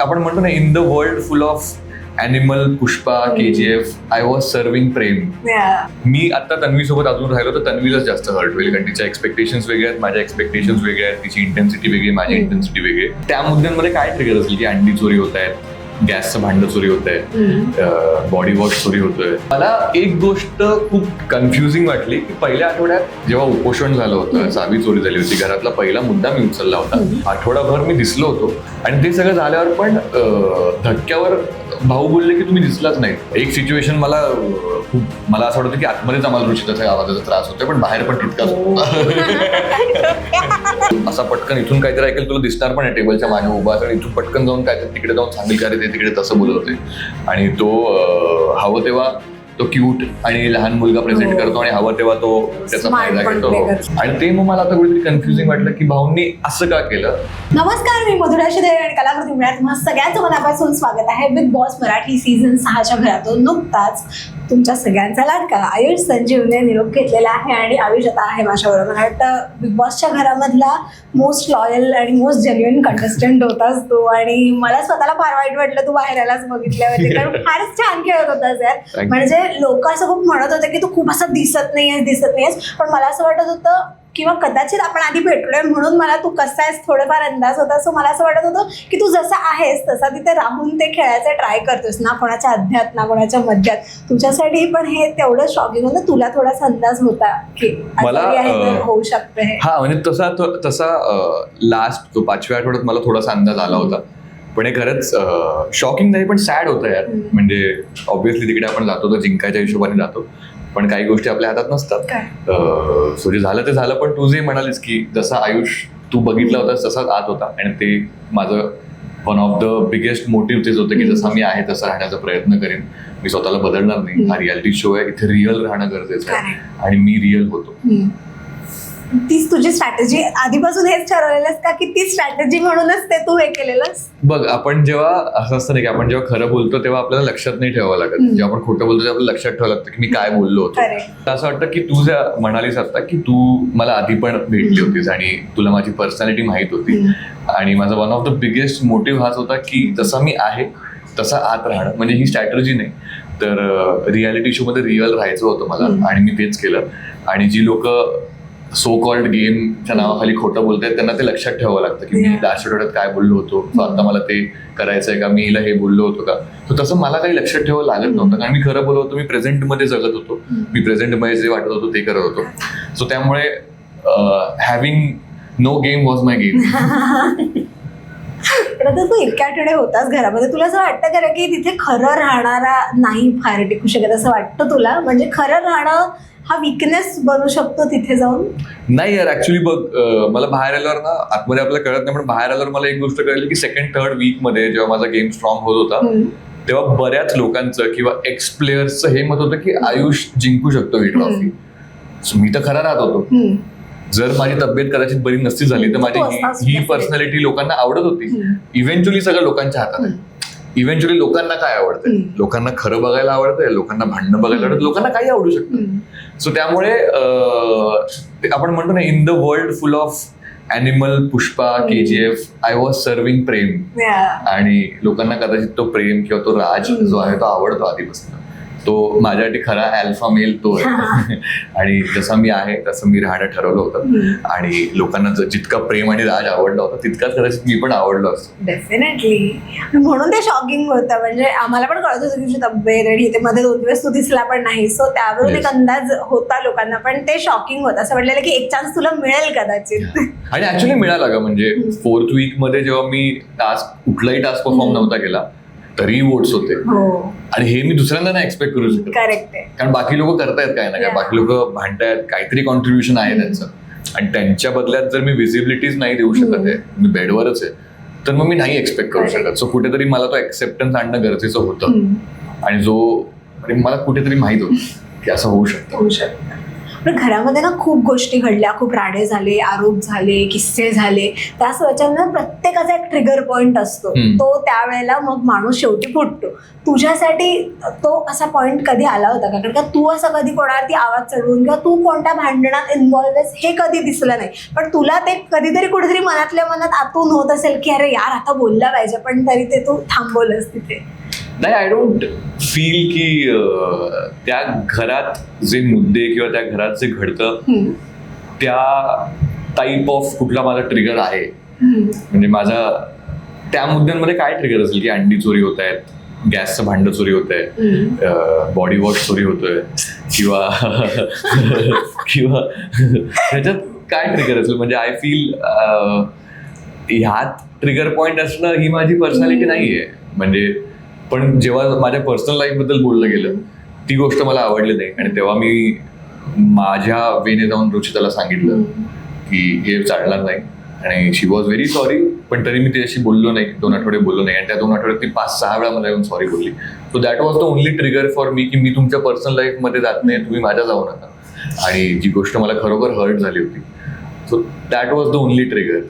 आपण म्हणतो ना in the world full of Animal Pushpa K G F I was serving prem. मी आता तन्वी सोबत अजून राहिलो तर तन्वीलाच जास्त हर्ट होईल कारण तिच्या एक्सपेक्टेशन्स वेगळे आहेत माझ्या एक्सपेक्टेशन्स वेगळे आहेत तिची इंटेन्सिटी वेगळी माझी. इंटेन्सिटी वेगळी. त्या मुद्द्यांमध्ये काय ट्रिगर असेल की अंडी चोरी होत आहेत गॅसचं भांडं चोरी होत आहे. बॉडी वॉश चोरी होतोय मला एक गोष्ट खूप कन्फ्युजिंग वाटली की पहिल्या आठवड्यात जेव्हा उपोषण झालं होतं. चावी चोरी झाली होती घरातला पहिला मुद्दा मी उचलला होता. आठवडाभर मी दिसलो होतो आणि ते सगळं झाल्यावर पण धक्क्यावर भाऊ बोलले की तुम्ही दिसलाच नाही एक सिच्युएशन मला खूप मला असं वाटतं की आतमध्येच आम्हाला रुचिताचा आवाजाचा त्रास होतोय पण बाहेर पण तितकाच होतो. असा पटकन इथून काहीतरी ऐकेल तुला दिसणार पण आहे टेबलच्या मागे उभा असेल इथून पटकन जाऊन काहीतरी तिकडे जाऊन सांगेल का रे ते तिकडे तसं बोलत होते आणि तो हवं तेव्हा तो क्यूट आणि लहान मुलगा प्रेझेंट हो. करतो आणि हवं तेव्हा तो त्याचा फायदा घेतो. आणि ते मग मला आता कुठेतरी कन्फ्युजिंग वाटलं की भाऊंनी असं का केलं नमस्कार मी मधुरा शिदे आणि कलाकृती मिळत तुम्हा सगळ्यांचं मनापासून स्वागत आहे बिग बॉस मराठी सीझन सहाच्या घरातून नुकताच तुमच्या सगळ्यांचा लाडका आयुष संजीवने निरोप घेतलेला आहे आणि आयुष आता आहे माझ्याबरोबर. मला वाटतं बिग बॉसच्या घरामधला मोस्ट लॉयल आणि मोस्ट जेन्युइन कंटेस्टंट होतास तू. आणि मला स्वतःला फार वाईट वाटलं तू बाहेर आलाच बघितल्यावरती. कारण फारच छान खेळत होतास यार. म्हणजे लोक असं खूप म्हणत होते की तू खूप असं दिसत नाहीयेस दिसत नाहीयेस. पण मला असं वाटत होतं किंवा कदाचित आपण आधी भेटलोय म्हणून मला तू कसा आहेस थोडेफार अंदाज होता. सो मला असं वाटत होतं की तू जसा आहेस तसा तिथे राहून ते खेळायचं ट्राय करतोस ना कोणाच्या अध्यात ना कोणाच्या मध्यात तुझ्यासाठी पण हे तेवढं शॉकिंग होतं. तुला थोडासा अंदाज होता की मला, होऊ शकतं हे म्हणजे तसा तसा लास्ट पाचव्या आठवड्यात मला थोडासा अंदाज आला होता. पण हे खरंच शॉकिंग नाही पण सॅड होतं यार. म्हणजे ऑब्व्हियसली तिकडे आपण जातो तर जिंकायच्या हिशोबाने जातो. पण काही गोष्टी आपल्या हातात नसतात. सो जे झालं ते झालं पण तू जे म्हणालीस की जसा आयुष तू बघितला होतास तसाच आत होता. आणि ते माझं one of the biggest motive तेच होतं की जसा मी आहे तसा राहण्याचा प्रयत्न करेन. मी स्वतःला बदलणार नाही. हा रियालिटी शो आहे. इथे रिअल राहणं गरजेचं आहे. आणि मी रिअल होतो. तीच तुझी स्ट्रॅटेजी आधीपासून हेच ठरवलेलंस का की ती स्ट्रॅटेजी म्हणूनच ते तू हे केलेलंस बघ आपण जेव्हा असं असतं की आपण जेव्हा खरं बोलतो तेव्हा आपल्याला लक्षात नाही ठेवावं लागत. जेव्हा आपण खोटं बोलतो तेव्हा आपल्याला लक्षात ठेवावं लागतं की मी काय बोललो होतो. तर असं वाटतं की तू ज्या म्हणालीस आता की तू मला आधी पण भेटली. होतीस आणि तुला माझी पर्सनॅलिटी माहीत होती. आणि माझा one of the biggest motive हाच होता की जसा मी आहे तसा आत राहणं म्हणजे ही स्ट्रॅटर्जी नाही तर रियालिटी शो मध्ये रिअल राहायचं होतं मला. आणि मी तेच केलं आणि जी लोक सो कॉल्ड गेमच्या नावाखाली खोटं बोलतायत त्यांना ते लक्षात ठेवावं लागतं की मी. लास्ट आठवड्यात काय बोललो होतो? आता मला ते करायचंय का? मी हिला हे बोललो होतो का? तर तसं मला काही लक्षात ठेवावं लागत नव्हतं. कारण मी खरं बोलत होतो मी प्रेझेंटमध्ये जगत होतो. हम्म. मी प्रेझेंटमध्ये जे वाटत होतो ते करत होतो. सो त्यामुळे having no game was my game पण आता तू इतक्या आठवडे होतास घरामध्ये. तुला असं वाटतं का रे की तिथे खरं राहणारा नाही फार टिकू शकत? असं वाटतं तुला? म्हणजे खरं राहणं हा विकनेस बनू शकतो तिथे जाऊन नाही यार ऍक्च्युली बघ अं, मला बाहेर आल्यावर ना आतमध्ये आपल्याला कळत नाही पण बाहेर आल्यावर मला एक गोष्ट कळली की सेकंड थर्ड वीकमध्ये जेव्हा माझा गेम स्ट्रॉंग होत होता हम्म. तेव्हा बऱ्याच लोकांचं किंवा एक्स प्लेयर्सचं हे मत होतं की आयुष जिंकू शकतो ही ट्रॉफी मी तर खरा राहत होतो हम्म. जर माझी तब्येत कदाचित बरी नसती झाली तर माझी तो ही- ही definitely. पर्सनॅलिटी लोकांना आवडत होती हम्म. इव्हेंच्युअली सगळं लोकांच्या हातात आहे इव्हेंच्युअली लोकांना काय आवडतंय हम्म. लोकांना खरं बघायला आवडतंय लोकांना भांडणं बघायला आवडतं लोकांना काही आवडू शकतं हम्म. सो त्यामुळे आपण म्हणतो ना in the world full of Animal Pushpa K G F I was serving prem. आणि लोकांना कदाचित तो प्रेम किंवा तो राज. जो आहे तो आवडतो आधीपासून तो माझ्यासाठी खरा अल्फा मेल तो आहे. आणि जसा मी आहे तसं मी राहणं ठरवलं होतं. आणि लोकांना जितका प्रेम आणि राज आवडला होता तितकाच कदाचित मी पण आवडलो असतो. डेफिनेटली म्हणून ते शॉकिंग होतं. म्हणजे आम्हाला पण कळत होतं की तुझी तब्येत आणि ते मध्ये दोन दिवस तू दिसला पण नाही. सो त्यावरून एक. अंदाज होता लोकांना. पण ते शॉकिंग होतं. असं वाटलेलं की एक चान्स तुला मिळेल कदाचित. आणि ऍक्च्युली मिळाला का म्हणजे. फोर्थ वीकमध्ये जेव्हा मी टास्क कुठलाही टास्क परफॉर्म. नव्हता केला तरी वोट्स होते. हो. आणि हे मी दुसऱ्यांदा नाही एक्सपेक्ट करू शकत. करेक्ट आहे. कारण बाकी लोक करतायत काय ना काय. बाकी लोक भांडतायत. काहीतरी कॉन्ट्रीब्युशन आहे. त्यांचं. आणि त्यांच्या बदल्यात जर मी विजिबिलिटीज नाही देऊ शकत आहे मी बेडवरच आहे तर मग मी नाही एक्सपेक्ट करू. शकत. सो कुठेतरी मला तो एक्सेप्टन्स आणणं गरजेचं होतं. आणि जो मला कुठेतरी माहीत होतं की असं होऊ शकतं. होऊ शकतं. पण घरामध्ये ना खूप गोष्टी घडल्या. खूप राडे झाले आरोप झाले किस्से झाले. त्याच वचन प्रत्येकाचा एक ट्रिगर पॉइंट असतो. तो त्यावेळेला मग माणूस शेवटी फुटतो. तुझ्यासाठी तो असा पॉइंट कधी आला होता का? कारण का तू असं कधी कोणावरती आवाज चढवून किंवा तू कोणत्या भांडणात इन्व्हॉल्व आहेस हे कधी दिसलं नाही. पण तुला ते कधीतरी कुठेतरी मनातल्या मनात आतून होत असेल की अरे यार आता बोलला पाहिजे. पण तरी ते तू थांबवलंस तिथे. नाही आय डोंट फील की त्या घरात जे मुद्दे किंवा त्या घरात जे घडतं. त्या टाईप ऑफ कुठला माझा ट्रिगर आहे. म्हणजे माझा त्या मुद्द्यांमध्ये काय ट्रिगर असेल की अंडी चोरी होत आहेत गॅसचं भांड चोरी होत आहे. बॉडी वॉश चोरी होतोय किंवा किंवा ह्याच्यात काय ट्रिगर असेल म्हणजे आय फील ह्यात ट्रिगर पॉइंट असणं ही माझी पर्सनॅलिटी नाहीये म्हणजे पण जेव्हा माझ्या पर्सनल लाईफबद्दल बोललं गेलं ती गोष्ट मला आवडली नाही. आणि तेव्हा मी माझ्या वेने जाऊन रुचिताला सांगितलं की हे चालणार नाही. आणि शी वॉज व्हेरी सॉरी पण तरी मी तिच्याशी बोललो नाही. दोन आठवडे बोललो नाही. आणि त्या दोन आठवड्यात ती पाच सहा वेळा मला येऊन सॉरी बोलली. So that was the only trigger for me की मी तुमच्या पर्सनल लाईफमध्ये जात नाही. तुम्ही माझ्या जाऊ नका. आणि जी गोष्ट मला खरोखर हर्ट झाली होती. So that was the only trigger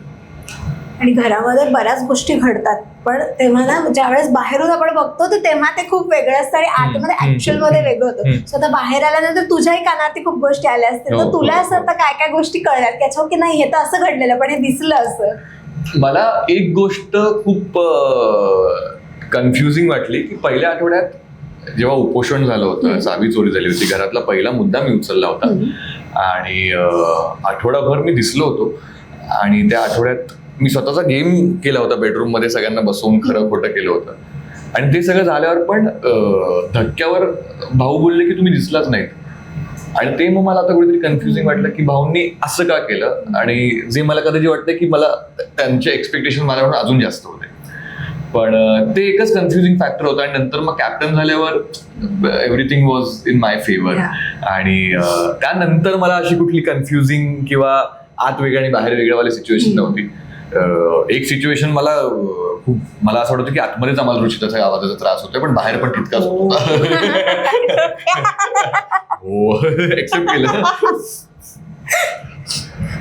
आणि घरामध्ये बऱ्याच गोष्टी घडतात. पण तेव्हा ना ज्यावेळेस बाहेरून आपण बघतो तर तेव्हा ते खूप वेगळं असतं आणि आतमध्ये ऍक्च्युअलमध्ये वेगळं होतं. सो आता बाहेर आल्यानंतर तुझ्याही कानात खूप गोष्टी आल्या असतील. तर हो, तुला हो, असं हो. आता काय काय गोष्टी कळल्या की अच्छा की नाही हे तर असं घडलेलं पण हे दिसलं असं. मला एक गोष्ट खूप कन्फ्युजिंग वाटली की पहिल्या आठवड्यात जेव्हा उपोषण झालं होतं. चावी चोरी झाली होती घरातला पहिला मुद्दा मी उचलला होता. आणि आठवडाभर मी दिसलो होतो. आणि त्या आठवड्यात मी स्वतःचा गेम केला होता बेडरूममध्ये सगळ्यांना बसवून खरं खोटं केलं होतं. आणि ते सगळं झाल्यावर पण धक्क्यावर भाऊ बोलले की तुम्ही दिसलाच नाहीत. आणि ते मग मला आता कुठेतरी कन्फ्युजिंग वाटलं की भाऊंनी असं का केलं? आणि जे मला कदाचित वाटतं की मला त्यांचे एक्सपेक्टेशन माझ्याकडून अजून जास्त होते. पण ते एकच कन्फ्युजिंग फॅक्टर होतं आणि नंतर मग कॅप्टन झाल्यावर everything was in my favour आणि त्यानंतर मला अशी कुठली कन्फ्युजिंग किंवा आत वेगळी आणि बाहेर वेगळ्यावाली सिच्युएशन नव्हती. एक सिच्युएशन मला खूप मला असं वाटतं की आतमध्येच आम्हाला रुचिताचा आवाजाचा त्रास होतोय पण बाहेर पण तितकाच होत. हो एक्सेप्ट केलं.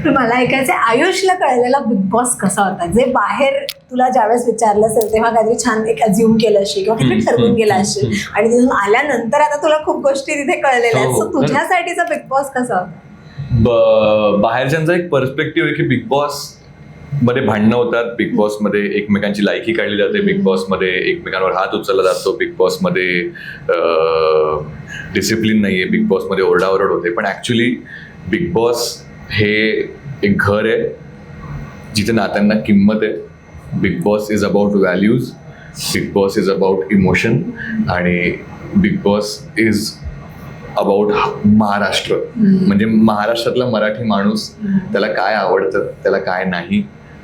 पण मला ऐकायचं आयुषला कळलेला बिग बॉस कसा होता? जे बाहेर तुला ज्यावेळेस विचारलं असेल तेव्हा काहीतरी छान एक अज्युम केलं असेल किंवा काहीतरी ठरवून गेला असेल. आणि तिथून आल्यानंतर आता तुला खूप गोष्टी तिथे कळलेल्या आहेत. हो, सो. तुझ्यासाठीचा बिग बॉस कसा बाहेरच्यांचा एक पर्स्पेक्टिव्ह आहे की बिग बॉस मध्ये भांडणं होतात. बिग बॉसमध्ये एकमेकांची लायकी काढली जाते. बिग बॉसमध्ये एकमेकांवर हात उचलला जातो. बिग बॉसमध्ये डिसिप्लिन नाहीये. बिग बॉसमध्ये ओरडाओरड होते. पण ऍक्च्युली बिग बॉस हे एक घर आहे जिथे नात्यांना किंमत आहे. Big Boss is about values Big Boss is about emotion आणि Big Boss is about Maharashtra. म्हणजे महाराष्ट्रातला मराठी माणूस त्याला काय आवडतं त्याला काय नाही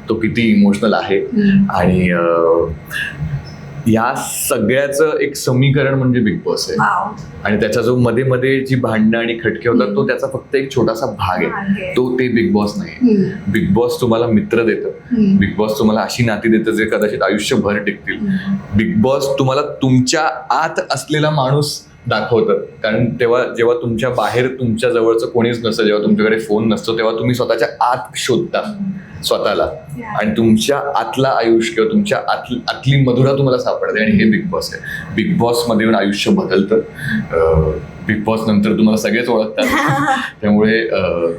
तो किती इमोशनल आहे. आणि या सगळ्याचं एक समीकरण म्हणजे बिग बॉस आहे. आणि त्याचा जो मध्ये मध्ये जी भांडणं आणि खटके होतात तो त्याचा फक्त एक छोटासा भाग आहे. तो ते बिग बॉस नाही. बिग बॉस तुम्हाला मित्र देतं. बिग बॉस तुम्हाला अशी नाती देतं जे कदाचित आयुष्यभर टिकतील. बिग बॉस तुम्हाला तुमच्या आत असलेला माणूस दाखवतं. कारण तेव्हा जेव्हा तुमच्या बाहेर तुमच्या जवळचं कोणीच नसतं जेव्हा तुमच्याकडे फोन नसतो तेव्हा तुम्ही स्वतःच्या आत शोधता स्वतःला. आणि तुमच्या आतला आयुष्य किंवा तुमच्या आत आतली मधुरा तुम्हाला सापडते. आणि हे बिग बॉस आहे. बिग बॉसमध्ये येऊन आयुष्य बदलतं. बिग बॉस नंतर तुम्हाला सगळेच ओळखतात. त्यामुळे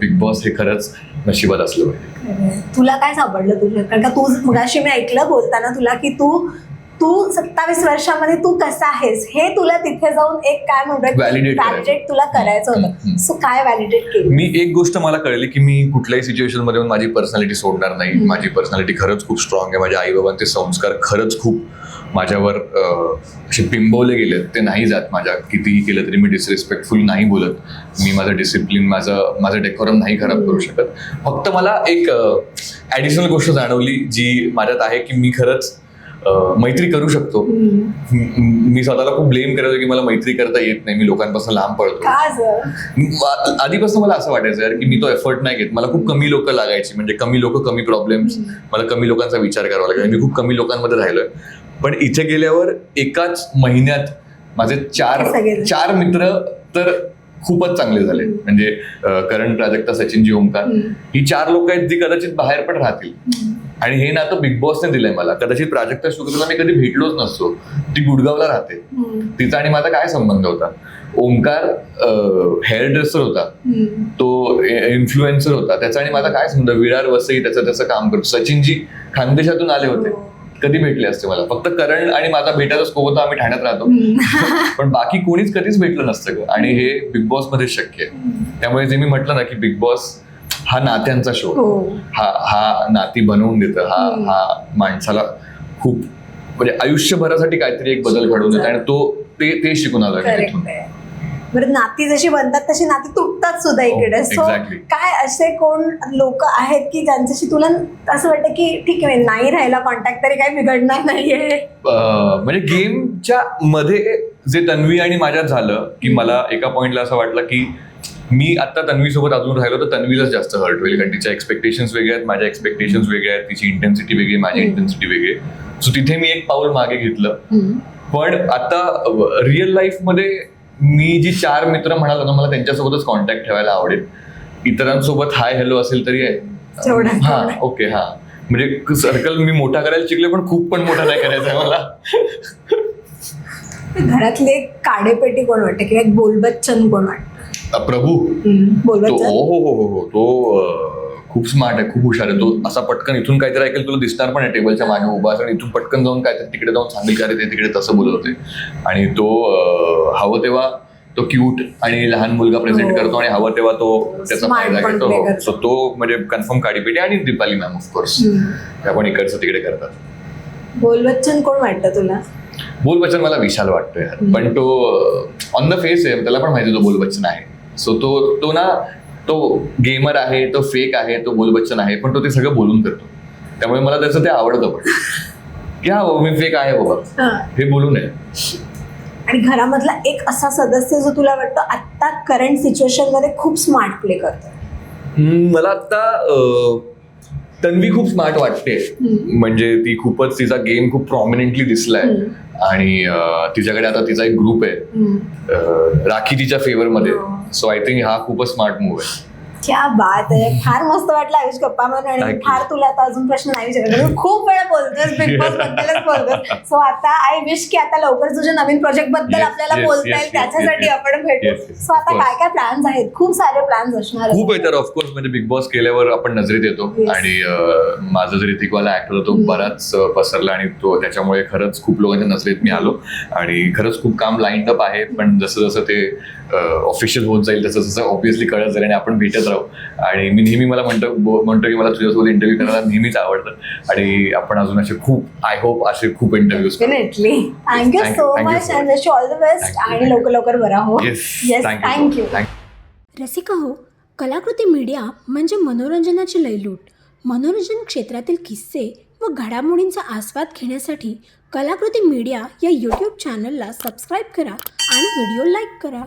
बिग बॉस हे खरंच नशिबात असलं पाहिजे. तुला काय सापडलं तुझ्या कारण का तू मगाशी मी ऐकलं बोलताना तुला की तू तू सत्तावीस वर्षामध्ये तू कसा आहेस? हे तुला तिथे जाऊन एक काय म्हणतात करायचं. व्हॅलिडेट तुला करायचं होतं. सो काय व्हॅलिडेट केलं? मी एक गोष्ट मला कळली की मी कुठल्याही सिच्युएशनमध्ये माझी पर्सनॅलिटी सोडणार नाही. माझी पर्सनॅलिटी खरंच खूप स्ट्रॉंग आहे. माझ्या आई बाबांचे संस्कार खरंच खूप माझ्यावर असे बिंबवले गेले ते नाही जात माझ्या कितीही केलं तरी मी डिसरिस्पेक्टफुल नाही बोलत. मी माझं डिसिप्लिन माझं माझं डेकोरम नाही खराब करू शकत. फक्त मला एक ऍडिशनल गोष्ट जाणवली जी माझ्यात आहे की मी खरंच मैत्री करू शकतो. म- स्वतःला खूप ब्लेम करायचो की मला मैत्री करता येत नाही मी लोकांपासून लांब? म- आधीपासून मला असं वाटायचं यार की मी तो एफर्ट नाही घेत. मला खूप कमी लोक लागायची म्हणजे कमी लोक कमी प्रॉब्लेम्स मला कमी लोकांचा विचार करावा लागेल. मी खूप कमी लोकांमध्ये राहिलोय. पण इथे गेल्यावर एकाच महिन्यात माझे चार. चार मित्र तर खूपच चांगले झाले. म्हणजे करंट प्राजक्ता सचिनजी ओमकार. ही चार लोक आहेत जी कदाचित बाहेर पण राहतील. आणि हे नातं बिग बॉसने दिलंय मला. कदाचित प्राजक्ता शुक्लला मी कधी भेटलोच नसतो. ती गुडगावला राहते. तिचा आणि माझा काय संबंध होता? ओमकार हेअर ड्रेसर होता. तो इन्फ्लुएन्सर होता. त्याचा आणि माझा काय संबंध? विरार वसई त्याचं त्याचं काम करतो. सचिनजी खानदेशातून आले होते. हो. कधी भेटले असते मला? फक्त करण आणि माझा भेटायचा स्कोप होता आम्ही ठाण्यात राहतो. पण बाकी कोणीच कधीच भेटलं नसतं ग. आणि हे बिग बॉसमध्ये शक्य आहे. त्यामुळे जे मी म्हटलं ना की बिग बॉस हा नात्यांचा शो हो. हा हा नाती बनवून देतं. हा. हा माणसाला खूप म्हणजे आयुष्यभरासाठी काहीतरी एक बदल घडवून देतं. आणि तो ते ते शिकून आलोय मी तिथून बरं नाती जशी बनतात तशी नाती तुटतात सुद्धा इकडे. हो, सो exactly. काय असे कोण लोक आहेत की ज्यांच्याशी तुला असं वाटतं की ठीक आहे नाही राहिला कॉन्टॅक्ट तरी काही बिघडणार नाहीये? म्हणजे गेमच्या मध्ये जे तन्वी आणि माझ्यात झालं की मला एका पॉइंटला असं वाटलं की मी आता तन्वी सोबत अजून राहिलो तर तन्वीलाच जास्त हर्ट होईल. कारण तिच्या एक्सपेक्टेशन्स वेगळ्या आहेत माझ्या एक्सपेक्टेशन्स वेगळ्या आहेत तिची इंटेन्सिटी वेगळी माझी. इंटेन्सिटी वेगळी. सो तिथे मी एक पाऊल मागे घेतलं. पण आता रिअल लाईफमध्ये मी जी चार मित्र म्हणालो ना मला त्यांच्यासोबतच कॉन्टॅक्ट ठेवायला आवडेल. इतरांसोबत हाय हॅलो असेल तरी हा. ओके हा. म्हणजे सर्कल मी मोठा करायला शिकले पण खूप पण मोठा नाही करायचा आहे मला. घरातले काडेपेटी कोण वाटतं? किंवा एक बोलबच्चन कोण वाटतं? प्रभू? बोलबच्चन? हो हो हो हो तो खूप स्मार्ट आहे खूप हुशार आहे तो असा पटकन इथून काहीतरी ऐकेल तुला दिसणार पण आहे टेबलच्या मागे उभा आणि इथून पटकन जाऊन काहीतरी तिकडे जाऊन सांगेल का ते तिकडे तसं बोलवते आणि तो हवं तेव्हा तो क्यूट आणि लहान मुलगा प्रेझेंट हो. करतो आणि हवं तेव्हा तो त्याचा फायदा घेतो. So तो म्हणजे कन्फर्म काडीपेटी आणि दीपाली मॅम ऑफकोर्स हम्म. त्या पण इकडचं तिकडे करतात बोलबच्चन कोण वाटतं तुला बोल बच्चन मला विशाल वाटतोय यार. पण तो ऑन द फेस आहे त्याला पण माहिती तो बोल बच्चन आहे सो तो तो ना तो गेमर आहे तो फेक आहे तो बोल बच्चन आहे पण तो ते सगळं बोलून करतो. त्यामुळे मला त्याचं ते आवडतं पण. की हा बाबा, मी फेक आहे बाबा. हा. बोलू नये. आणि घरामधला एक असा सदस्य जो तुला वाटतो आत्ता करंट सिच्युएशनमध्ये खूप स्मार्ट प्ले करतो मला आता तन्वी खूप स्मार्ट वाटते. म्हणजे ती खूपच तिचा गेम खूप प्रॉमिनेंटली दिसलाय. आणि तिच्याकडे आता तिचा एक ग्रुप आहे. राखी तिच्या फेवर मध्ये. हो. सो आय थिंक हा खूपच स्मार्ट मूव आहे. क्या बात आहे. फार मस्त वाटलं आयुष गप्पा मारून आणि Thank you. फार तुला आता अजून प्रश्न नाही विचारले. कारण खूप वेळा बोलतोस बिग बॉस बद्दलच बोलतोस सो आता आय विश की आता लवकर तुझ्या नवीन प्रोजेक्टबद्दल Yes, आपल्याला yes, बोलता yes, येईल yes, त्याच्यासाठी yes, आपण भेटू. Yes, yes, सो आता of काय course. काय प्लॅन्स आहेत? खूप सारे प्लॅन्स असणार खूप आहेत. आहे तर ऑफकोर्स म्हणजे बिग बॉस केल्यावर आपण नजरेत येतो. Yes. आणि अं, माझा जो ऋतिकवाला ऍक्टर होता तो हम्म. बराच अं, पसरला आणि तो त्याच्यामुळे खरंच खूप लोकांच्या नजरेत मी आलो. आणि खरंच खूप काम लाईन अप आहे. पण जसं जसं ते ऑफिशियल होत जाईल तसं तसं ऑब्व्हियसली कळत जाईल आणि आपण भेटत राहू. आणि मी नेहमी मला म्हणतो म्हणतो की मला तुझ्यासोबत इंटरव्ह्यू करायला नेहमीच आवडतं. आणि आपण अजून असे खूप आय होप असे खूप interviews definitely thank you so much and. Wish all the best आणि. लवकर लवकर बरा हो. येस थँक्यू रसिका हो कलाकृती मीडिया म्हणजे मनोरंजनाची लयलूट. मनोरंजन क्षेत्रातील किस्से व घडामोडींचा आस्वाद घेण्यासाठी कलाकृती मीडिया या यूट्यूब चॅनलला सबस्क्राईब करा आणि व्हिडिओ लाईक करा.